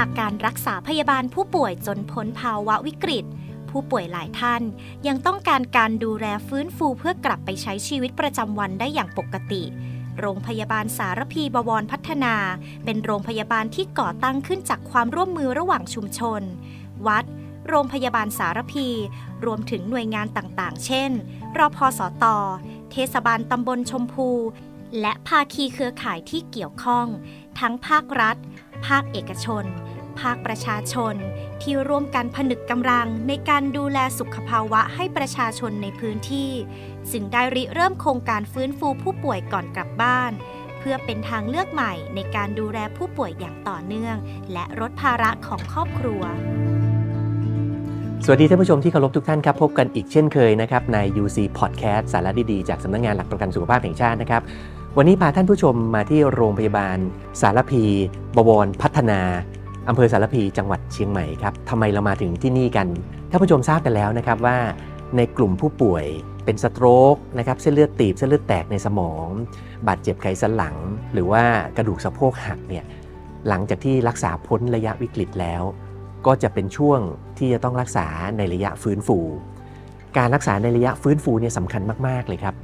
ากการักษาพยาบาลผู้ป่วยจนพ้นภาวะวิกฤต ผู้ป่วยหลายท่าน ยังต้องการการดูแลฟื้นฟูเพื่อกลับไปใช้ชีวิตประจำวันได้อย่างปกติ โรงพยาบาลสารพีบวรพัฒนา เป็นโรงพยาบาลที่ก่อตั้งขึ้นจากความร่วมมือระหว่างชุมชน วัด โรงพยาบาลสารพี รวมถึงหน่วยงานต่างๆ เช่น รพสต เทศบาลตำบลชมพู และภาคีเครือข่ายที่เกี่ยวข้อง ทั้งภาครัฐ ภาคเอกชน ภาคประชาชน ที่ร่วมกันผนึกกำลังในการดูแลสุขภาวะให้ประชาชนในพื้นที่ จึงได้ริเริ่มโครงการฟื้นฟูผู้ป่วยก่อนกลับบ้าน เพื่อเป็นทางเลือกใหม่ในการดูแลผู้ป่วยอย่างต่อเนื่อง และลดภาระของครอบครัวสวัสดีท่านผู้ชมที่เคารพทุกท่านครับ พบกันอีกเช่นเคยนะครับใน UC Podcast สาระดี ๆ จากสำนักงงานหลักประกันสุขภาพแห่งชาตินะครับ วันนี้พาท่านผู้ชมมาที่โรงพยาบาล สารพี บวรพัฒนาอำเภอสารพีจังหวัดเชียงใหม่ครับทำไมเรามาถึงที่นี่กันท่านผู้ชมทราบกันแล้วนะครับว่า ในกลุ่มผู้ป่วยเป็นสโตรกนะครับเส้นเลือดตีบเส้นเลือดแตกในสมอง บาดเจ็บไขสันหลัง หรือว่ากระดูกสะโพกหักเนี่ยหลังจากที่รักษาพ้นระยะวิกฤตแล้ว ก็จะเป็นช่วงที่จะต้องรักษาในระยะฟื้นฟู การรักษาในระยะฟื้นฟูเนี่ยสำคัญมาก ๆ เลยครับ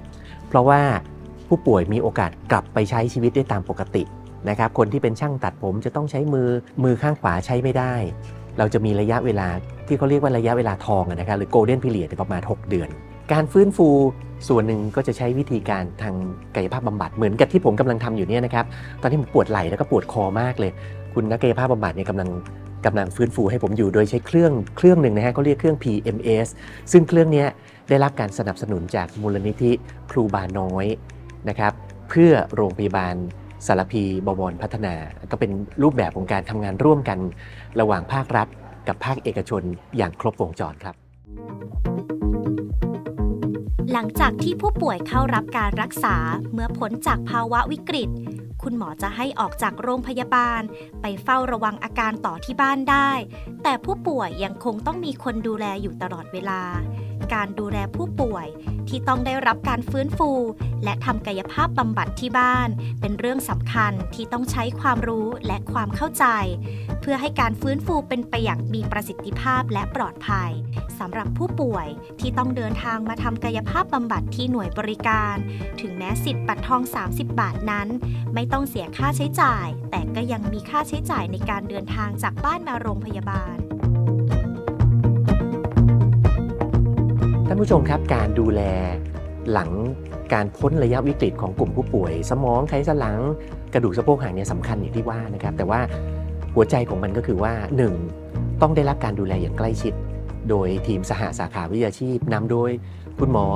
เพราะว่า ผู้ป่วยมีโอกาสกลับไปใช้ชีวิตได้ตามปกตินะครับ คนที่เป็นช่างตัดผมจะต้องใช้มือมือข้างขวาใช้ไม่ได้ เราจะมีระยะเวลาที่เขาเรียกว่าระยะเวลาทองนะครับหรือ golden period ประมาณ 6 เดือน การฟื้นฟูส่วนหนึ่งก็จะใช้วิธีการทางกายภาพบำบัดเหมือนกับที่ผมกำลังทำอยู่เนี่ยนะครับตอนที่ผมปวดไหล่แล้วก็ปวดคอมากเลย คุณนักกายภาพบำบัดเนี่ยกำลังกำลังฟื้นฟูให้ผมอยู่โดยใช้เครื่องเครื่องหนึ่งนะฮะเขาเรียกเครื่อง PMS ซึ่งเครื่องนี้ได้รับการสนับสนุนจากมูลนิธิครูบาน้อย นะครับเพื่อโรงพยาบาลสารพีบวรพัฒนา ก็เป็นรูปแบบของการทำงานร่วมกันระหว่างภาครัฐ กับภาคเอกชนอย่างครบวงจรครับ หลังจากที่ผู้ป่วยเข้ารับการรักษาเมื่อพ้นจากภาวะวิกฤต คุณหมอจะให้ออกจากโรงพยาบาล ไปเฝ้าระวังอาการต่อที่บ้านได้ แต่ผู้ป่วยยังคงต้องมีคนดูแลอยู่ตลอดเวลา การดูแลผู้ป่วย ที่ต้องได้รับการฟื้นฟู และทำกายภาพบำบัดที่บ้าน เป็นเรื่องสำคัญที่ต้องใช้ความรู้และความเข้าใจ เพื่อให้การฟื้นฟูเป็นไปอย่างมีประสิทธิภาพและปลอดภัยสำหรับผู้ป่วยที่ต้องเดินทางมาทำกายภาพบำบัดที่หน่วยบริการ ถึงแม้สิทธิ์บัตรทอง 30 บาทนั้น ไม่ต้องเสียค่าใช้จ่าย แต่ก็ยังมีค่าใช้จ่ายในการเดินทางจากบ้านมาโรงพยาบาล ท่านผู้ชมครับการดูแลหลังการพ้นระยะวิกฤตของกลุ่มผู้ป่วย สมองไขสันหลังกระดูกสะโพกหักเนี่ยสำคัญอย่างที่ว่านะครับแต่ว่าหัวใจของมันก็คือว่า 1. ต้องได้รับการดูแลอย่างใกล้ชิด โดยทีมสหสาขาวิชาชีพนำโดยคุณหมอ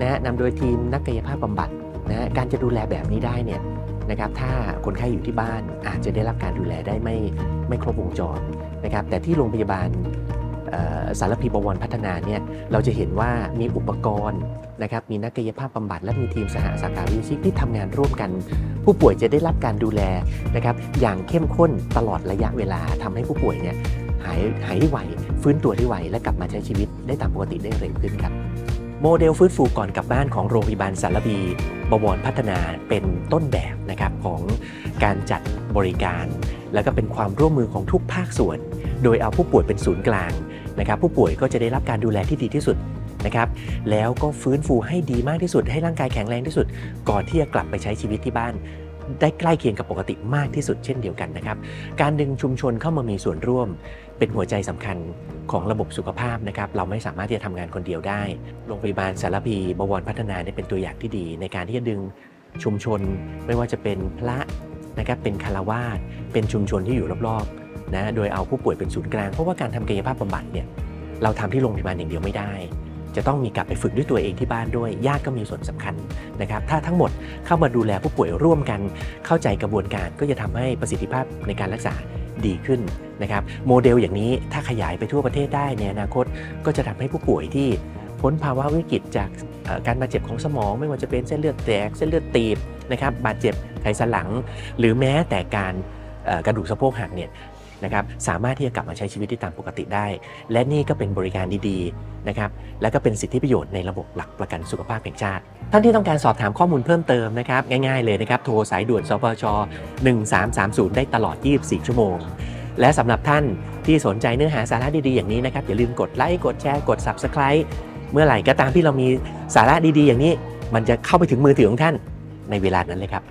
นะฮะนำโดยทีมนักกายภาพบำบัดนะฮะการจะดูแลแบบนี้ได้เนี่ยนะครับถ้าคนไข้อยู่ที่บ้านอาจจะได้รับการดูแลได้ไม่ไม่ครบวงจรนะครับแต่ที่โรงพยาบาล สารพีบวรพัฒนาเนี่ยเราจะเห็นว่ามีอุปกรณ์นะครับมีนักกายภาพบำบัด และมีทีมสหสาขาวิชาชีพที่ทำงานร่วมกัน ผู้ป่วยจะได้รับการดูแลนะครับอย่างเข้มข้นตลอดระยะเวลาทำให้ผู้ป่วยเนี่ยหายหายได้ไวฟื้นตัวได้ไวและกลับมาใช้ชีวิตได้ตามปกติได้เร็วขึ้นครับโมเดลฟื้นฟูก่อนกลับบ้านของโรงพยาบาลสารบีบวรพัฒนาเป็นต้นแบบนะครับของการจัดบริการ แล้วก็เป็นความร่วมมือของทุกภาคส่วน โดยเอาผู้ป่วยเป็นศูนย์กลาง นะครับผู้ป่วยก็จะได้รับการดูแลที่ดีที่สุดนะครับแล้วก็ฟื้นฟูให้ดีมากที่สุด ให้ร่างกายแข็งแรงที่สุด ก่อนที่จะกลับไปใช้ชีวิตที่บ้าน ได้ใกล้เคียงกับปกติมากที่สุดเช่นเดียวกันนะครับ การดึงชุมชนเข้ามามีส่วนร่วม เป็นหัวใจสำคัญของระบบสุขภาพนะครับ เราไม่สามารถที่จะทำงานคนเดียวได้ โรงพยาบาลสารพีบวรพัฒนาเนี่ยเป็นตัวอย่างที่ดี ในการที่จะดึงชุมชน ไม่ว่าจะเป็นพระนะครับเป็นคารวาสเป็นชุมชนที่อยู่รอบๆ นะโดยเอาผู้ป่วยเป็นศูนย์กลาง เพราะว่าการทำกายภาพบำบัดเนี่ยเราทำที่โรงพยาบาลอย่างเดียวไม่ได้ จะต้องมีกลับไปฝึกด้วยตัวเองที่บ้านด้วยญาติก็มีส่วนสำคัญนะครับ ถ้าทั้งหมดเข้ามาดูแลผู้ป่วยร่วมกัน เข้าใจกระบวนการก็จะทำให้ประสิทธิภาพในการรักษาดีขึ้นนะครับโมเดลอย่างนี้ถ้าขยายไปทั่วประเทศได้ในอนาคตก็จะทำให้ผู้ป่วยที่พ้นภาวะวิกฤตจากเอ่อการบาดเจ็บของสมอง ไม่ว่าจะเป็นเส้นเลือดแตกเส้นเลือดตีบนะครับบาดเจ็บไขสันหลัง หรือแม้แต่การเอ่อกระดูกสะโพกหักเนี่ย นะครับสามารถที่จะกลับมาใช้ชีวิตได้ตามปกติได้ และนี่ก็เป็นบริการดีๆนะครับและก็เป็นสิทธิประโยชน์ในระบบหลักประกันสุขภาพแห่งชาติ ท่านที่ต้องการสอบถามข้อมูลเพิ่มเติมนะครับง่ายๆเลยนะครับโทรสายด่วนสปช1330 ได้ตลอด 24 ชั่วโมง และสำหรับท่านที่สนใจเนื้อหาสาระดีๆอย่างนี้นะครับอย่าลืมกดไลค์กดแชร์กด Subscribe เมื่อไหร่ก็ตามที่เรามีสาระดีๆ อย่างนี้ มันจะเข้าไปถึงมือถือของท่านในเวลานั้นเลยครับ